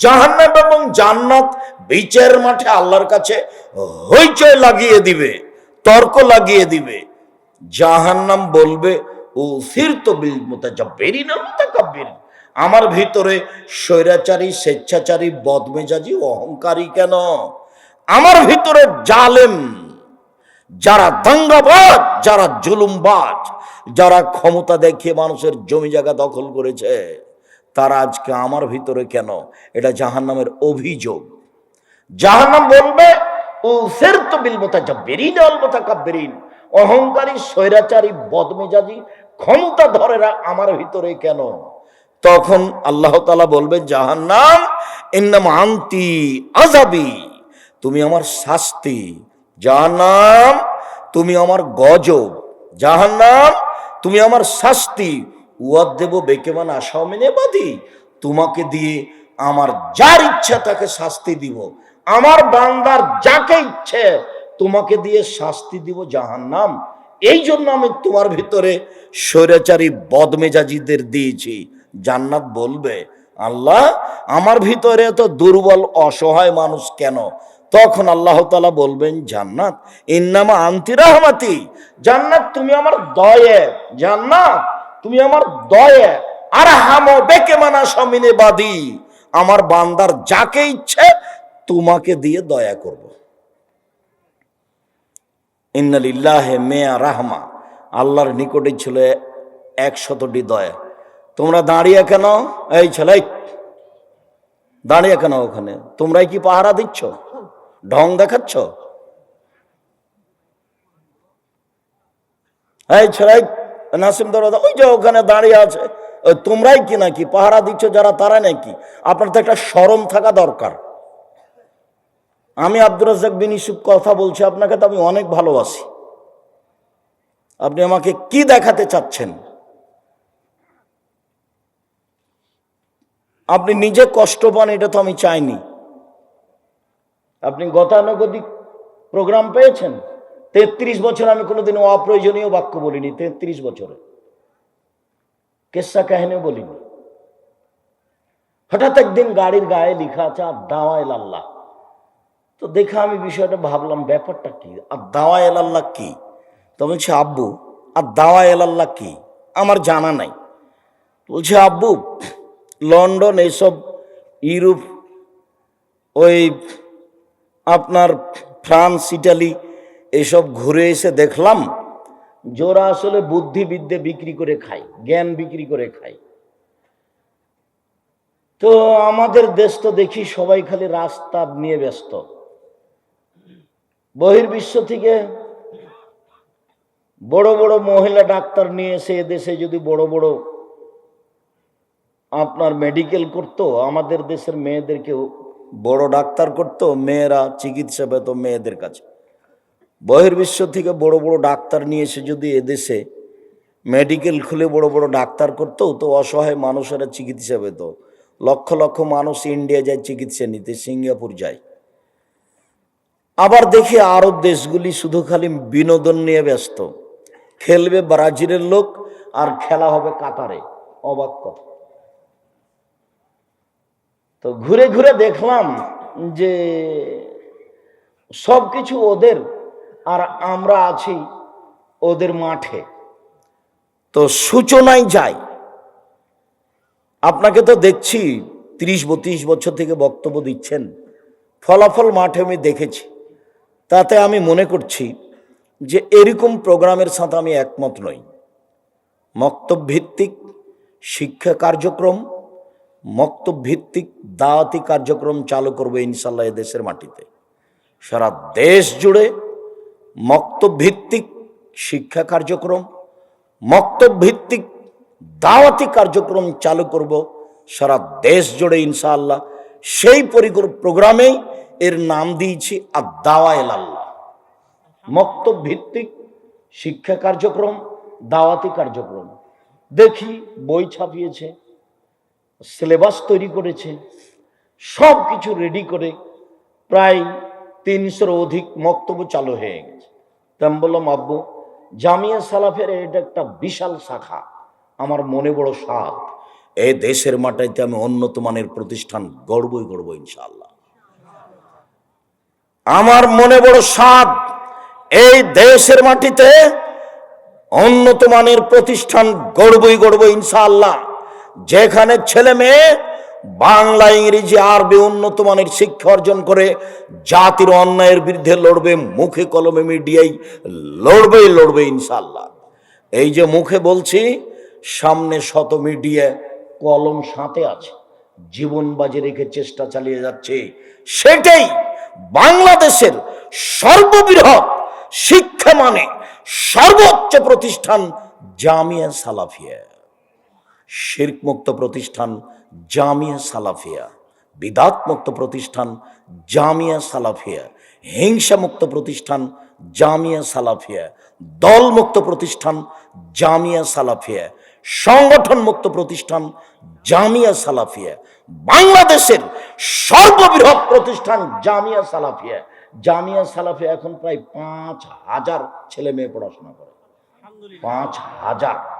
জাহান্নাম এবং জান্নাত বিচারের মাঠে আল্লাহর কাছে হইচই লাগিয়ে দিবে, তর্ক লাগিয়ে দিবে। জাহান্নাম বলবে, ও ফির তো বিল। আমার ভিতরে স্বৈরাচারী, স্বেচ্ছাচারী, বদমেজাজি, অহংকারী কেন? আমার ভিতরে জালেম, যারা দাঙ্গাবাজ, যারা জুলুমবাজ, যারা ক্ষমতা দেখিয়ে মানুষের জমি জায়গা দখল করেছে। তারা আজকে আমার ভিতরে কেন? এটা জাহান্নামের অভিযোগ। জাহান্নাম বলবে ও ফের তো বিল মোতাজাব্বিরিন আল মুতাকাব্বিরিন। অহংকারী, স্বৈরাচারী, বদমেজাজি ক্ষমতা ধরেরা আমার ভিতরে কেন? তখন আল্লাহ তালা বলবে জাহান্নাম, ইন্নাম আন্তি আজাবি তুমি আমার শাস্তি। জাহান্নাম, তুমি আমার গজব। জাহান্নাম, তুমি আমার শাস্তি। উয়াদ দেব, বেকেমান আশাও মেনে বাদি তোমাকে দিয়ে আমার যার ইচ্ছা তাকে শাস্তি দিব। আমার বান্দার যাকে ইচ্ছে, তোমাকে দিয়ে শাস্তি দিব জাহান্নাম। এই জন্য আমি তোমার ভিতরে স্বৈরাচারী বদমেজাজিদের দিয়েছি। জান্নাত বলবে, আল্লাহ, আমার ভিতরে এত দুর্বল, অসহায় মানুষ কেন? তখন আল্লাহ তালা বলবেন, জান্নাত, ইন্নামা আন্তি রহমাতি। জান্নাত, তুমি আমার দয়ে, জান্নাত। তুমি আমার দয়ে আর হামো বেকে মানা সমিনে বাদি আমার বান্দার যাকে ইচ্ছে তোমাকে দিয়ে দয়া করব। ইন্নালিল্লাহে মেয়া রাহমা, আল্লাহর নিকটে ছিল একশতটি দয়া। তোমরা দাঁড়িয়ে কেন? এই ছেলে দাঁড়িয়ে কেন ওখানে? তোমরাই কি পাহারা দিচ্ছ? ঢং দেখাচ্ছ? এই ছেলে নাসিম দরজা ওই যে ওখানে দাঁড়িয়ে আছে। তোমরাই কি নাকি? পাহারা দিচ্ছ যারা, তারা নাকি? আপনার তো একটা সরম থাকা দরকার। আমি আব্দুর রাজ্জাক বিন ইসুফ কথা বলছি, আপনাকে তো আমি অনেক ভালোবাসি। আপনি আমাকে কি দেখাতে চাচ্ছেন? আপনি নিজে কষ্ট পান, এটা তো আমি চাইনি। আপনি গতানুগতিক প্রোগ্রাম পেয়েছেন? তেত্রিশ বছর আমি কোনোদিন অপ্রয়োজনীয় বাক্য বলিনি, তেত্রিশ বছরে। কেসা কাহিনীও বলিনি। হঠাৎ একদিন গাড়ির গায়ে লিখা আছে, আর দাওয়ায় আল্লাহ তো দেখে আমি বিষয়টা ভাবলাম, ব্যাপারটা কি? আর দাওয়া আল্লাহ কি? তো বলছে, আব্বু, আর দাওয়া আল্লাহ কি? আমার জানা নাই। বলছে, আব্বু, লন্ডন এইসব ইউরোপ, ওই আপনার ফ্রান্স, ইটালি এসব ঘুরে এসে দেখলাম জোরা আসলে বুদ্ধিবিদ্যে বিক্রি করে খায়, জ্ঞান বিক্রি করে খায়। তো আমাদের দেশ তো দেখি সবাই খালি রাস্তা নিয়ে ব্যস্ত। বহির্বিশ্ব থেকে বড় বড় মহিলা ডাক্তার নিয়ে এসে এদেশে যদি বড় বড় আপনার মেডিকেল করতো, আমাদের দেশের মেয়েদেরকেও বড় ডাক্তার করতো, মেয়েরা চিকিৎসা পেত মেয়েদের কাছে। বহির্বিশ্ব থেকে বড় বড় ডাক্তার নিয়ে এসে যদি এদেশে মেডিকেল খুলে বড় বড় ডাক্তার করতো, তো অসহায় মানুষেরা চিকিৎসা পেত। লক্ষ লক্ষ মানুষ ইন্ডিয়া যায় চিকিৎসা নিতে, সিঙ্গাপুর যায়। আবার দেখি আরব দেশগুলি শুধু খালি বিনোদন নিয়ে ব্যস্ত। খেলবে ব্রাজিলের লোক আর খেলা হবে কাতারে। অবাক তো ঘুরে ঘুরে দেখলাম যে সব কিছু ওদের আমরা আছি ওদের মাঠে। তো সূচনায় যাই। আপনাকে তো দেখছি, তিরিশ বত্রিশ বছর থেকে বক্তব্য দিচ্ছেন। ফলাফল মাঠে আমি দেখেছি। তাতে আমি মনে করছি যে এরকম প্রোগ্রামের সাথে আমি একমত নই। মক্তভিত্তিক শিক্ষা কার্যক্রম মক্তভিত্তিক দাওয়াতি কার্যক্রম চালু করবে ইনশাল্লাহ দেশের মাটিতে। সারা দেশ জুড়ে মক্তভিত্তিক শিক্ষা কার্যক্রম মক্তভিত্তিক দাওয়াতি কার্যক্রম চালু করব সারা দেশ জুড়ে ইনশাআল্লাহ। সেই পরিকর প্রোগ্রামেই এর নাম দিয়েছি আর দাওয়াইল আল্লাহ মক্তব ভিত্তিক শিক্ষা কার্যক্রম, দাওয়াতি কার্যক্রম। দেখি বই ছাপিয়েছে, সিলেবাস তৈরি করেছে সব কিছু রেডি করে প্রায় তিনশোর অধিক মক্তব্য চালু হয়ে গেছে। তা আমি বললাম, আব্বু, জামিয়া সালাফের এটা একটা বিশাল শাখা। আমার মনে বড় সাধ এই দেশের মাটিতে আমি উন্নত মানের প্রতিষ্ঠান গড়বই গড়ব ইনশাল্লাহ আমার মনে বড় সাদ এই দেশের মাটিতে উন্নত মানের প্রতিষ্ঠান গড়বই গড়ব ইনশাল্লাহ যেখানে ছেলে মেয়ে বাংলা, ইংরেজি, আরবি উন্নত মানের শিক্ষা অর্জন করে জাতির অন্যায়ের বিরুদ্ধে লড়বে, মুখে কলমে মিডিয়ায় লড়বেই লড়বে ইনশাল্লাহ এই যে মুখে বলছি, সামনে শত মিডিয়া কলম সাথে আছে, জীবন বাজি রেখে চেষ্টা চালিয়ে যাচ্ছে। সেটাই বাংলাদেশের সর্ববৃহৎ শিক্ষা মানে সর্বোচ্চ প্রতিষ্ঠান জামিয়া সালাফিয়া। শির্ক মুক্ত প্রতিষ্ঠান জামিয়া সালাফিয়া বিদাত মুক্ত প্রতিষ্ঠান জামিয়া সালাফিয়া হিংসা মুক্ত প্রতিষ্ঠান জামিয়া সালাফিয়া দল মুক্ত প্রতিষ্ঠান জামিয়া সালাফিয়া সংগঠন মুক্ত প্রতিষ্ঠান জামিয়া সালাফিয়া, বাংলাদেশের সর্ববৃহৎ প্রতিষ্ঠান জামিয়া সালাফিয়া। জামিয়া সালাফিয়া এখন প্রায় পাঁচ হাজার ছেলে মেয়ে পড়াশোনা করে। পাঁচ হাজার।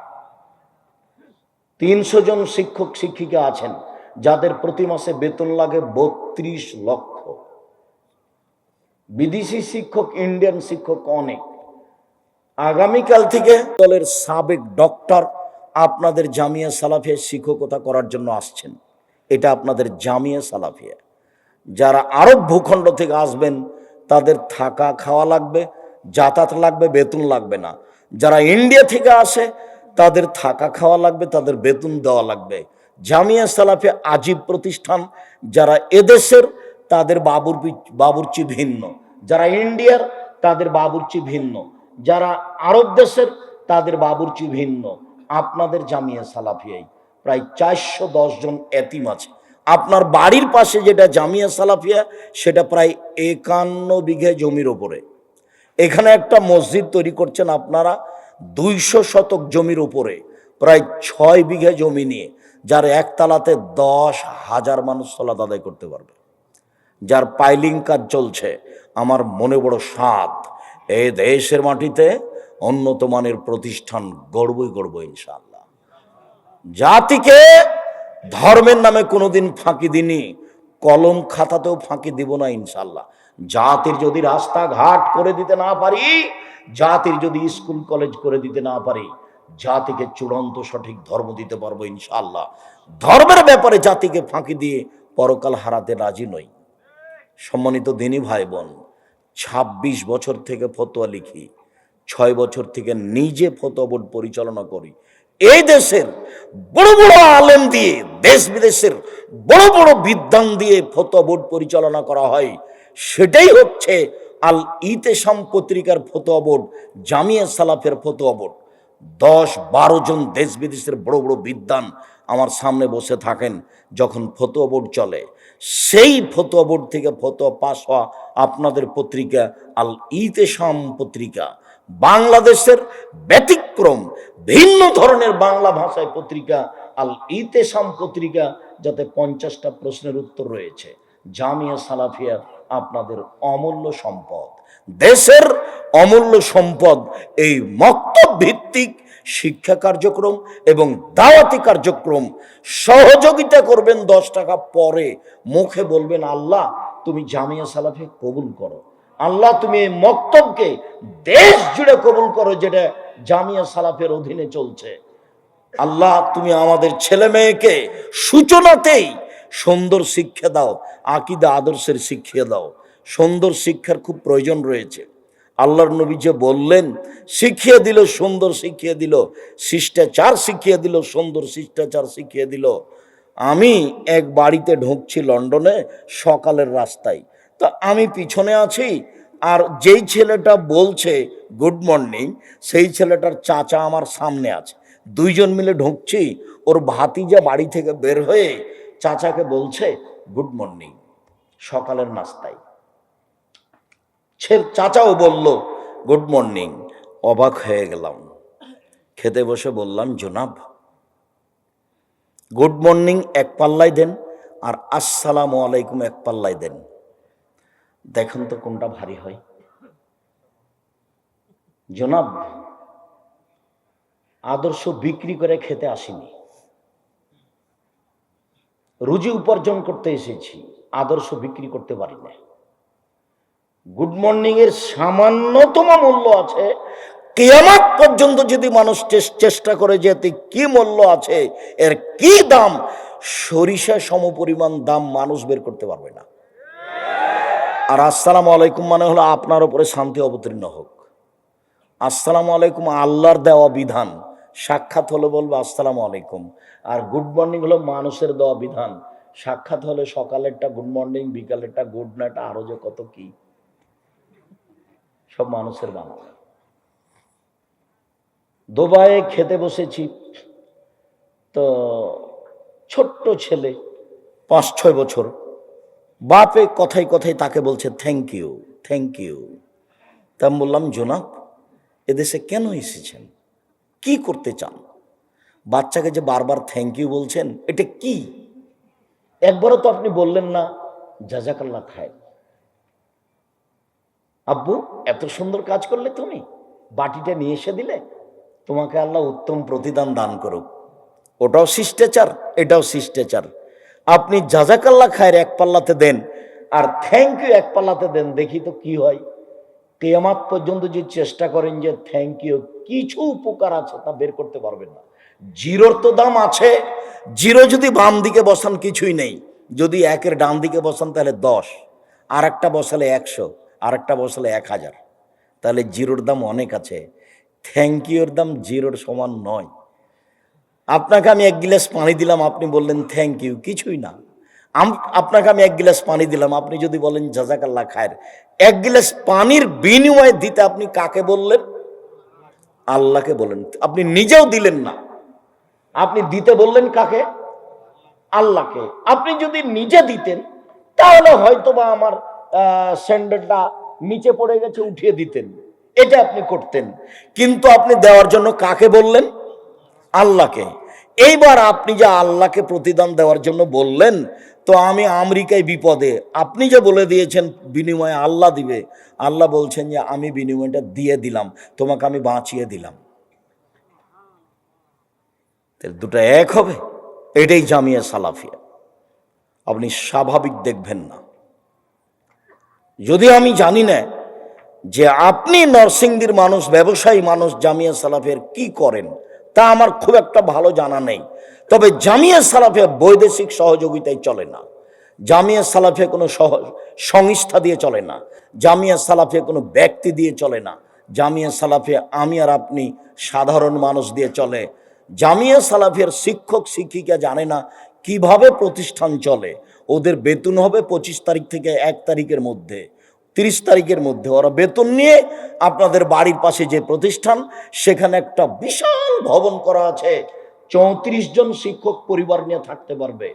তিনশো জন শিক্ষক, শিক্ষিকা আছেন, যাদের প্রতি মাসে বেতন লাগে বত্রিশ লক্ষ। বিদেশি শিক্ষক, ইন্ডিয়ান শিক্ষক অনেক। আগামীকাল থেকে দলের সাবেক ডক্টর আপনাদের জামিয়া সালাফিয়া শিক্ষকতা করার জন্য আসছেন। এটা আপনাদের জামিয়া সালাফিয়া। যারা আরব ভূখণ্ড থেকে আসবেন, তাদের থাকা খাওয়া লাগবে, যাতায়াত লাগবে, বেতন লাগবে না। যারা ইন্ডিয়া থেকে আসে তাদের থাকা খাওয়া লাগবে, তাদের বেতন দেওয়া লাগবে। জামিয়া সালাফিয়া আজীব প্রতিষ্ঠান, যারা এদেশের তাদের বাবুর বাবুর্চি ভিন্ন। যারা ইন্ডিয়ার তাদের বাবুর্চি ভিন্ন। যারা আরব দেশের তাদের বাবুর্চি ভিন্ন। আপনাদের জামিয়া সালাফিয়াই। প্রায় চারশো দশ জন এতিম আছে। আপনার বাড়ির পাশে যেটা জামিয়া সালাফিয়া, সেটা প্রায় একান্ন বিঘে জমির ওপরে। এখানে একটা মসজিদ তৈরি করছেন আপনারা। দুইশো শতক জমির উপরে, প্রায় ছয় বিঘে জমি নিয়ে, যার একতলাতে দশ হাজার মানুষ সলাত আদায় করতে পারবে। যার পাইলিং কাজ চলছে, আমার মনে বড় সাত এই দেশের মাটিতে উন্নত মানের প্রতিষ্ঠান গড়বই গড়ব ইনশাল্লাহ জাতিকে ধর্মের নামে কোনোদিন ফাঁকি দিনি কলম খাতাতেও ফাঁকি দিব না ইনশাল্লাহ জাতির যদি রাস্তাঘাট করে দিতে না পারি জাতির যদি স্কুল, কলেজ করে দিতে না পারি, জাতিকে চূড়ান্ত সঠিক ধর্ম দিতে পারব ইনশাল্লাহ ধর্মের ব্যাপারে জাতিকে ফাঁকি দিয়ে পরকাল হারাতে রাজি নই। সম্মানিত দিনী ভাই বোন ২৬ বছর থেকে ফতোয়া লিখি, ছয় বছর থেকে নিজে ফতোয়া বোর্ড পরিচালনা করি। এই দেশের বড় বড় আলেম দিয়ে, দেশ বিদেশের বড় বড় বিদ্যান দিয়ে ফতোয়া বোর্ড পরিচালনা করা হয়, সেটাই হচ্ছে আল ইতেসাম পত্রিকার ফতোয়া বোর্ড, জামিয়া সালাফের ফতোয়া বোর্ড। দশ বারো জন দেশ বিদেশের বড় বড় বিদ্যান আমার সামনে বসে থাকেন যখন ফতোয়া বোর্ড চলে। সেই ফতোয়া বোর্ড থেকে ফতোয়া পাস হওয়া আপনাদের পত্রিকা, আল ইতেসাম পত্রিকা। বাংলাদেশের ব্যতিক্রম, ভিন্ন ধরনের বাংলা ভাষায় পত্রিকা, আল ইতেসাম পত্রিকা, যাতে পঞ্চাশটা প্রশ্নের উত্তর রয়েছে। জামিয়া সালাফিয়া আপনাদের অমূল্য সম্পদ। দেশের অমূল্য সম্পদ এই মক্তব ভিত্তিক শিক্ষা কার্যক্রম এবং দাওয়াতি কার্যক্রম সহযোগিতা করবেন দশ টাকা পরে। মুখে বলবেন, আল্লাহ, তুমি জামিয়া সালাফি কবুল করো। আল্লাহ, তুমি এই মক্তবকে দেশ জুড়ে কবুল করো যেটা জামিয়া সালাফের অধীনে চলছে। আল্লাহ, তুমি আমাদের ছেলে মেয়েকে সূচনাতেই সুন্দর শিক্ষা দাও, আকিদা আদর্শের শিক্ষা দাও। সুন্দর শিক্ষার খুব প্রয়োজন রয়েছে। আল্লাহর নবী যে বললেন, শিখিয়ে দিল, সুন্দর শিখিয়ে দিল, শিষ্টাচার শিখিয়ে দিল, সুন্দর শিষ্টাচার শিখিয়ে দিল। আমি এক বাড়িতে ঢুকছি লন্ডনে সকালের রাস্তায়। তা আমি পিছনে আছি আর যেই ছেলেটা বলছে, গুড মর্নিং, সেই ছেলেটার চাচা আমার সামনে আছে। দুইজন মিলে ঢুকছি, ওর ভাতিজা বাড়ি থেকে বের হয়ে চাচাকে বলছে গুড মর্নিং সকালের নাস্তায়। সে চাচাও বলল গুড মর্নিং অবাক হয়ে গেলাম। খেতে বসে বললাম, জনাব গুড মর্নিং এক পাল্লাই দেন আর আসসালামু আলাইকুম এক পাল্লাই দেন। দেখুন তো কোনটা ভারী হয়। জনাব, আদর্শ বিক্রি করে খেতে আসিনি। রুজি উপার্জন করতে এসেছি, আদর্শ বিক্রি করতে পারি না গুড মর্নিং এর সামান্যতম মূল্য আছে। কেয়ামাত পর্যন্ত যদি মানুষ চেষ্টা করে যেতে কি মূল্য আছে, এর কি দাম, সরিষা সমপরিমাণ দাম মানুষ বের করতে পারবে না। আর আসসালাম আলাইকুম মানে হলো আপনার উপরে শান্তি অবতীর্ণ হোক। আসসালামু আলাইকুম আল্লাহর দেওয়া বিধান। সাক্ষাৎ হলে বলব, আসসালামু আলাইকুম। আর গুড মর্নিং হলো মানুষের দেওয়া বিধান। সাক্ষাৎ হলে সকালেরটা গুড মর্নিং বিকালেরটা গুড নাইট আরও যে কত কি? সব মানুষের বানানো দুবাইয়ে খেতে বসেছি। তো ছোট্ট ছেলে পাঁচ ছয় বছর। বাপে কথায় কথায় তাকে বলছে থ্যাংক ইউ থ্যাংক ইউ তা বললাম, জোনাব, এদেশে কেন এসেছেন? কি করতে চান? বাচ্চাকে যে বারবার থ্যাংক ইউ বলছেন, এটা কি? একবারও তো আপনি বললেন না জাজাকাল্লা খায় আব্বু, এত সুন্দর কাজ করলে তুমি? বাটিটা নিয়ে এসে দিলে? তোমাকে আল্লাহ উত্তম প্রতিদান দান করুক। ওটাও শিষ্টাচার, এটাও শিষ্টাচার। আপনি জাজাকাল্লা খায়ের এক পাল্লাতে দেন, আর থ্যাংক ইউ এক পাল্লাতে দেন, দেখি তো কি হয়। কেয়ামাত পর্যন্ত যে চেষ্টা করেন যে থ্যাংক ইউ কিছু উপকার আছে তা বের করতে পারবেন না। জিরোর তো দাম আছে, জিরো যদি বাম দিকে বসান কিছুই নেই। যদি একের ডান দিকে বসান তাহলে দশ আর একটা বসালে একশো আর একটা বসালে এক হাজার। তাহলে জিরোর দাম অনেক আছে। থ্যাংক ইউর দাম জিরোর সমান নয়। আপনাকে আমি এক গিলাস পানি দিলাম, আপনি বললেন থ্যাংক ইউ কিছুই না। আপনাকে আমি এক গিলাস পানি দিলাম। আপনি যদি বলেন জাজাকাল্লা খায়ের। এক গিলাস পানির বিনিময়ে দিতে আপনি কাকে বললেন? আল্লাহকে বলেন। আপনি নিজেও দিলেন না। আপনি দিতে বললেন কাকে? আল্লাহকে। আপনি যদি নিজে দিতেন, তাহলে হয়তো বা আমার স্যান্ডেলটা নিচে পড়ে গেছে, উঠিয়ে দিতেন। এটা আপনি করতেন। কিন্তু আপনি দেওয়ার জন্য কাকে বললেন? আল্লাহকে। এইবার আপনি যে আল্লাহকে প্রতিদান দেওয়ার জন্য বললেন তো আমি আমেরিকায় বিপদে। আপনি যে বলে দিয়েছেন, বিনিময়ে আল্লাহ দিবে। আল্লাহ বলছেন যে, আমি বিনিময়টা দিয়ে দিলাম, তোমাকে আমি বাঁচিয়ে দিলাম। দুটো এক হবে। এটাই জামিয়া সালাফিয়া। আপনি স্বাভাবিক দেখবেন না। যদি আমি জানি না যে আপনি নরসিংদীর মানুষ, ব্যবসায়ী মানুষ, জামিয়া সালাফের কি করেন তা আমার খুব একটা ভালো জানা নেই। তবে জামিয়া সালাফে বৈদেশিক সহযোগিতায় চলে না। জামিয়া সালাফে কোনো সংস্থা দিয়ে চলে না। জামিয়া সালাফে কোনো ব্যক্তি দিয়ে চলে না। জামিয়া সালাফে আমি আর আপনি সাধারণ মানুষ দিয়ে চলে। জামিয়া সালাফের শিক্ষক, শিক্ষিকা জানে না কীভাবে প্রতিষ্ঠান চলে। ওদের বেতন হবে পঁচিশ তারিখ থেকে এক তারিখের মধ্যে। তিরিশ তারিখের মধ্যে ওরা বেতন নিয়ে আপনাদের বাড়ির পাশে যে প্রতিষ্ঠান, সেখানে একটা বিশাল ভবন করা আছে। চৌত্রিশ জন শিক্ষক পরিবার নিয়ে থাকতে পারবে।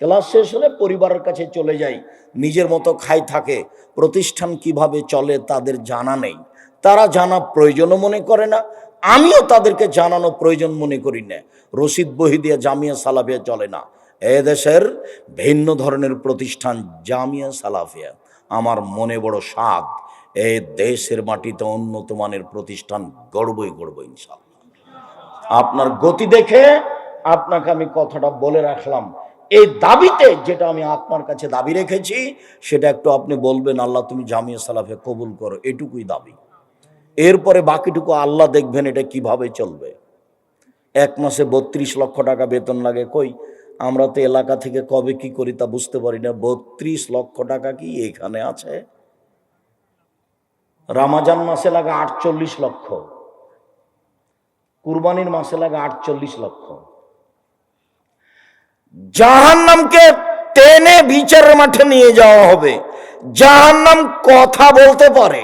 ক্লাস শেষ হলে পরিবারের কাছে চলে যাই। নিজের মতো খাই থাকে। প্রতিষ্ঠান কীভাবে চলে তাদের জানা নেই। তারা জানা প্রয়োজনও মনে করে না। আমিও তাদেরকে জানানো প্রয়োজন মনে করি না। রশিদ বহি দিয়ে জামিয়া সালাফিয়া চলে না। এ দেশের ভিন্ন ধরনের প্রতিষ্ঠান জামিয়া সালাফিয়া। আমার মনে বড় স্বাদ। এই দেশের মাটিতে উন্নত মানের প্রতিষ্ঠান গড়বই গড়ব ইনশাল্লাহ আপনার গতি দেখে আপনাকে আমি কথাটা বলে রাখলাম। এই দাবিতে যেটা আমি আপনার কাছে দাবি রেখেছি, সেটা একটু আপনি বলবেন, আল্লাহ তুমি জামিয়া সালাফে কবুল করো, এটুকুই দাবি। এরপরে বাকিটুকু আল্লাহ দেখবেন এটা কীভাবে চলবে। এক মাসে বত্রিশ লক্ষ টাকা বেতন লাগে, কই? আমরা তো এলাকা থেকে কবে কি করি তা বুঝতে পারি না। বত্রিশ লক্ষ টাকা কি এখানে আছে? রামাজান মাসে লাগে আটচল্লিশ লক্ষ। কুরবানির মাসে লাগে আটচল্লিশ লক্ষ। জাহান্নামকে টেনে বিচারের মাঠে নিয়ে যাওয়া হবে। জাহান্নাম কথা বলতে পারে।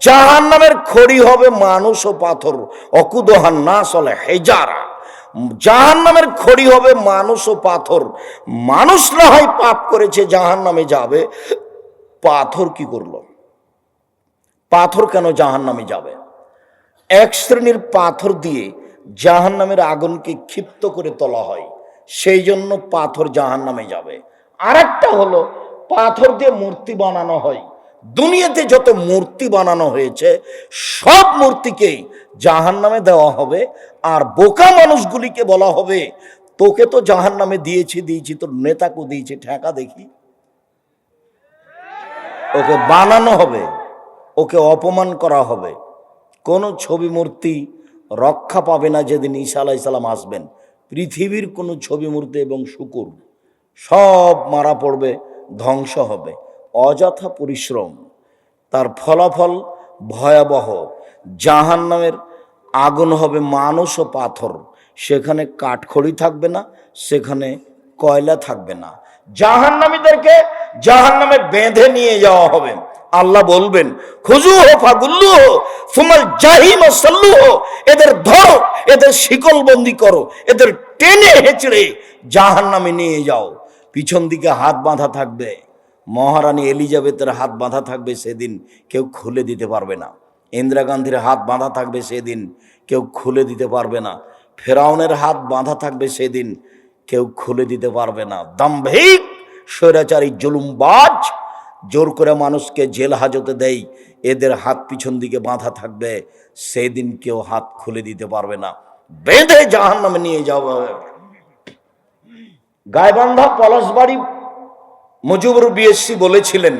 জাহান্নামের খড়ি হবে মানুষ ও পাথর। অকুদহান না চলে হেজারা। জাহান্নামের খড়ি হবে মানুষ ও পাথর। মানুষ না হয় পাপ করেছে, জাহান্নামে যাবে। পাথর কি করল? পাথর কেন জাহান্নামে যাবে? এক শ্রেণির পাথর দিয়ে জাহান নামের আগুনকে ক্ষিপ্ত করে তোলা হয়। সেই জন্য পাথর জাহান নামে যাবে। আর একটা হলো, পাথর দিয়ে মূর্তি বানানো হয়। দুনিয়াতে যত মূর্তি বানানো হয়েছে, সব মূর্তিকেই জাহান নামে দেওয়া হবে। আর বোকা মানুষগুলিকে বলা হবে, তোকে তো জাহান নামে দিয়েছি দিয়েছি তোর নেতাকে দিয়েছি, ঠেকা দেখি। ওকে বানানো হবে, ওকে অপমান করা হবে। কোনো ছবি মূর্তি রক্ষা পাবে না যেদিন ঈসা আলাইসাল্লাম আসবেন। পৃথিবীর কোনো ছবি মূর্তি এবং শুকুর সব মারা পড়বে, ধ্বংস হবে। অযথা পরিশ্রম, তার ফলাফল ভয়াবহ। জাহান নামের আগুন হবে মানুষ ও পাথর। সেখানে কাঠখড়ি থাকবে না, সেখানে কয়লা থাকবে না। জাহান নামীদেরকে জাহান নামে বেঁধে নিয়ে যাওয়া হবে। আল্লাহ বলবেন, খুজু হো, ফাগুল্লু হো, সুমাল জাহিম হো, এদের ধরো, এদের শিকল বন্দি করো, এদের টেনে হেঁচড়ে জাহান নামে নিয়ে যাও। পিছন দিকে হাত বাঁধা থাকবে। মহারানী এলিজাবেথের হাত বাঁধা থাকবে সেদিন কেউ খুলে দিতে পারবে না। ইন্দিরা গান্ধীর হাত বাঁধা থাকবে সেদিন কেউ খুলে দিতে পারবে না। ফেরাউনের হাত বাঁধা থাকবে সেদিন কেউ খুলে দিতে পারবে না। দাম্ভিক স্বৈরাচারী জুলুমবাজ জোর করে মানুষকে জেল হাজতে দেয়, এদের হাত পিছন দিকে বাঁধা থাকবে, সেদিন কেউ হাত খুলে দিতে পারবে না। বেঁধে জাহান নামে নিয়ে যাওয়া গায়বান্ধা পলাশবাড়ি মুজিবুর বিএসসি বলেছিলেন,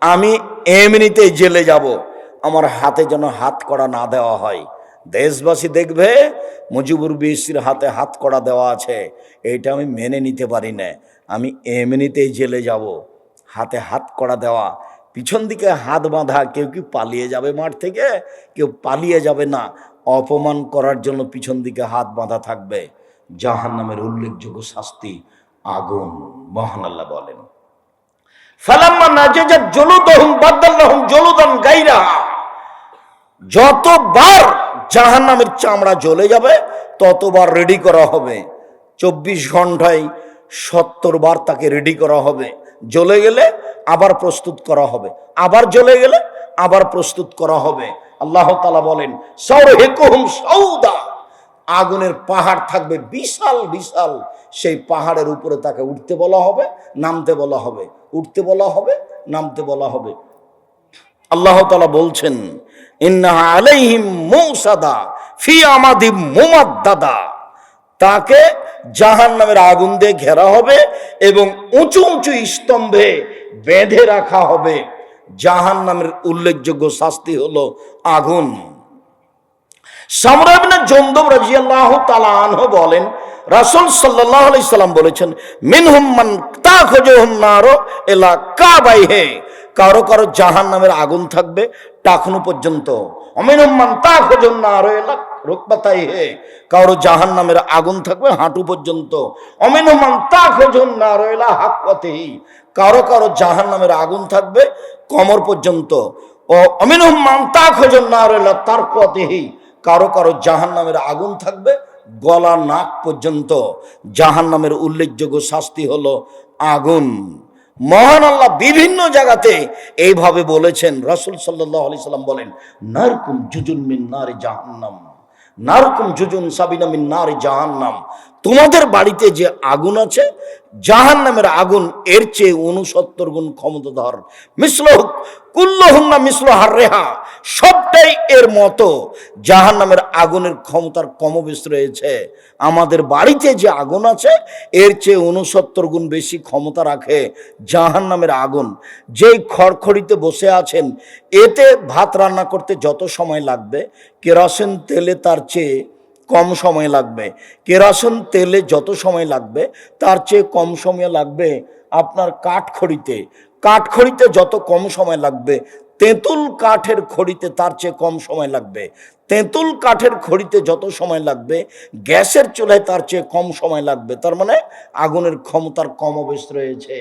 আমি এমনিতেই জেলে যাব, আমার হাতে যেন হাত করা না দেওয়া হয়। দেশবাসী দেখবে মুজিবুর বিএসসির হাতে হাত করা দেওয়া আছে। এটা আমি মেনে নিতে পারি না। আমি এমনিতেই জেলে যাব। হাতে হাত করা দেওয়া। পিছন দিকে হাত বাঁধা, কেউ কি পালিয়ে যাবে মাঠ থেকে? কেউ পালিয়ে যাবে না। অপমান করার জন্য পিছন দিকে হাত বাঁধা থাকবে। জাহান নামের উল্লেখযোগ্য শাস্তি আগুন, মহান আল্লাহ বলেন। ফালাম্মা নাজেজা জলুদহম বাদ্দাল্লাহম জলুদান গাইরা। যতবার জাহান্নামের চামড়া জ্বলে যাবে, ততবার রেডি করা হবে। চব্বিশ ঘন্টায় সত্তর বার তাকে রেডি করা হবে। জ্বলে গেলে আবার প্রস্তুত করা হবে। আবার জ্বলে গেলে আবার প্রস্তুত করা হবে। আল্লাহ তালা বলেন সৌর হেকুহুম সৌদা আগুনের পাহাড় থাকবে বিশাল বিশাল। সেই পাহাড়ের উপরে তাকে উঠতে বলা হবে, নামতে বলা হবে। উঠতে বলা হবে, নামতে বলা হবে। আল্লাহ তালা বলছেন তাকে জাহান নামের আগুন দিয়ে ঘেরা হবে এবং উঁচু উঁচু স্তম্ভে বেঁধে রাখা হবে। জাহান নামের উল্লেখযোগ্য শাস্তি হলো আগুন। সামরাবিনা জন্দব রাজিয়াল্লাহ তালা আনহ বলেন, রাসুল সাল্লাহ আলি সাল্লাম বলেছেন, মিনহুম মান তা খোঁজহুম নারো এলা কাবাই হে কারও কারও জাহান নামের আগুন থাকবে টাকনু পর্যন্ত। অমিনহুম মান তা খোঁজুম নারো এলা রোকবাতাই হে কারও জাহান নামের আগুন থাকবে হাঁটু পর্যন্ত। অমিনহুম মান তা খোঁজুম নারো এলা হাকওয়াতেহি। কারও কারও জাহান নামের আগুন থাকবে কমর পর্যন্ত। ও অমিনহুম মান তা খোঁজুম নারো এলা তার কারও কারও জাহান নামের আগুন থাকবে, গলা, নাক পর্যন্ত জাহান নামের উল্লেখযোগ্য শাস্তি হলো আগুন। মহান আল্লাহ বিভিন্ন জায়গাতে এইভাবে বলেছেন, রসুল সাল্লাহ আলি সাল্লাম বলেন, নারকুম জুজুন মিন নারে জাহান্নাম, নারকুম জুজুন সাবিনা মিন নারে জাহান্নাম। তোমাদের বাড়িতে যে আগুন আছে জাহান নামের আগুন এর চেয়ে উনসত্তর গুণ ক্ষমতাধর। মিশ্র কুল্লহুন্না মিশ্র হার রেহা সবটাই এর মতো। জাহান নামের আগুনের ক্ষমতার কমবেশ রয়েছে। আমাদের বাড়িতে যে আগুন আছে, এর চেয়ে উনসত্তর গুণ বেশি ক্ষমতা রাখে জাহান নামের আগুন। যেই খড়খড়িতে বসে আছেন, এতে ভাত রান্না করতে যত সময় লাগবে, কেরোসিন তেলে তার চেয়ে কম সময় লাগবে। কেরোসিন তেলে যত সময় লাগবে, তার চেয়ে কম সময় লাগবে আপনার কাঠ খড়িতে কাঠ খড়িতে যত কম সময় লাগবে, তেঁতুল কাঠের খড়িতে তার চেয়ে কম সময় লাগবে। তেঁতুল কাঠের খড়িতে যত সময় লাগবে, গ্যাসের চুলায় তার চেয়ে কম সময় লাগবে। তার মানে আগুনের ক্ষমতার কম অবেশ রয়েছে।